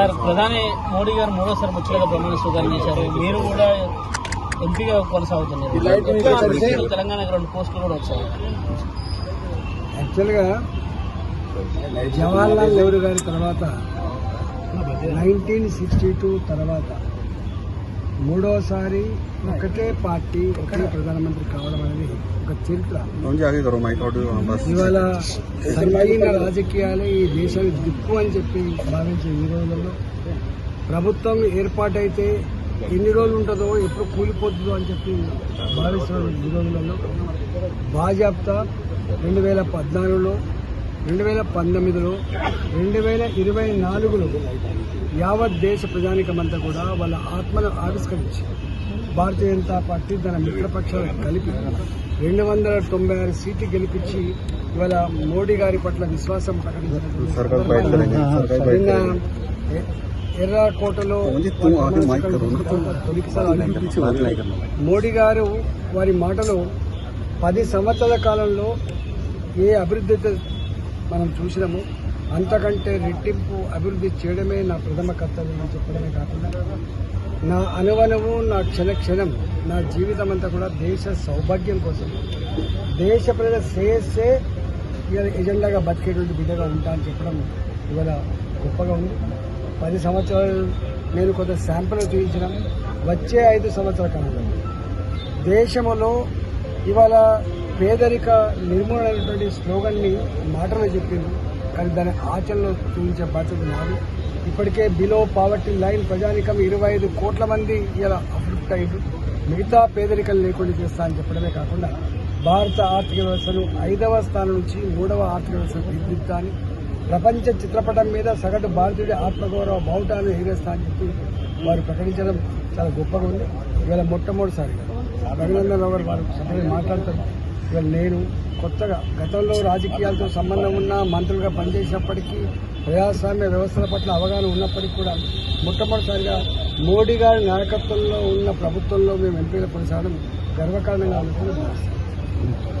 Sir ప్రధాని మోడీ గారు మూడోసారి ముచ్చటగా ప్రమాణ స్వీకారం చేశారు. మీరు కూడా ఎంపీగా కొనసాగుతున్నారు. తెలంగాణకు రెండు పోస్టులు కూడా వచ్చాయి. యాక్చువల్గా జవహర్లాల్ నెహ్రూ గారి తర్వాత నైన్టీన్ సిక్స్టీ టూ తర్వాత మూడోసారి ఒకటే పార్టీ ఒకే ప్రధానమంత్రి కావడం అనేది ఇవాళ సంకీర్ణ రాజకీయాలు ఈ దేశానికి దిక్కు అని చెప్పి భావించే ఈ రోజుల్లో. ప్రభుత్వం ఏర్పాటైతే ఎన్ని రోజులు ఉంటుందో ఎప్పుడు కూలిపోతుందో అని చెప్పి భావిస్తున్నారు ఈ రోజులలో. బాజాప్తా రెండు వేల పద్నాలుగులో రెండు వేల పంతొమ్మిదిలో రెండు వేల ఇరవై నాలుగులో యావత్ దేశ ప్రజానికమంతా కూడా వాళ్ళ ఆత్మను ఆవిష్కరించి భారతీయ జనతా పార్టీ తన మిత్రపక్షాలను కలిపి రెండు వందల తొంభై ఆరు సీట్లు గెలిపించి ఇవాళ మోడీ గారి పట్ల విశ్వాసం ప్రకటించారు నిన్న ఎర్రకోటలో మోడీ గారు వారి మాటలు పది సంవత్సరాల కాలంలో ఏ అభివృద్ధి మనం చూసినాము అంతకంటే రెట్టింపు అభివృద్ధి చేయడమే నా ప్రథమ కర్తవ్యం అని చెప్పడమే కాకుండా నా అనువనము నా క్షణ క్షణం నా జీవితం అంతా కూడా దేశ సౌభాగ్యం కోసం. దేశ ప్రజల శ్రేయస్సే ఇవాళ ఎజెండాగా బతికేటువంటి బిడ్డగా ఉంటా అని చెప్పడం ఇవాళ గొప్పగా ఉంది. పది సంవత్సరాలు నేను కొంత శాంపుల్ చూపించిన వచ్చే ఐదు సంవత్సరాల కాలంలో. దేశంలో ఇవాళ పేదరిక నిర్మూలన అనేటువంటి స్లోగన్ని మాటలు చెప్పింది. కానీ దాని ఆచరణలో చూపించే బాధ్యత నాది. ఇప్పటికే బిలో పావర్టీ లైన్ ప్రజానికం ఇరవై ఐదు కోట్ల మంది ఇలా అఫెక్ట్ అయ్యారు మిగతా పేదరికం లేకుండా చేస్తా అని చెప్పడమే కాకుండా భారత ఆర్థిక వ్యవస్థను ఐదవ స్థానం నుంచి మూడవ ఆర్థిక వ్యవస్థను తీర్చిదిద్దాని ప్రపంచ చిత్రపటం మీద సగటు భారతీయుడి ఆత్మగౌరవ బావుటాన్ని ఎగిరేస్తా అని చెప్పి వారు ప్రకటించడం చాలా గొప్పగా ఉంది. ఇవాళ మొట్టమొదటిసారిగా. రఘునందన్ రావు గారు వారు మాట్లాడతారు. ఇవాళ నేను కొత్తగా గతంలో రాజకీయాలతో సంబంధం ఉన్న మంత్రులుగా పనిచేసినప్పటికీ ప్రజాస్వామ్య వ్యవస్థల పట్ల అవగాహన ఉన్నప్పటికీ కూడా మొట్టమొదటిసారిగా మోడీ గారి నాయకత్వంలో ఉన్న ప్రభుత్వంలో మేము ఎంపీలు కొనసాగడం గర్వకారణంగా అనుకుని భావిస్తాం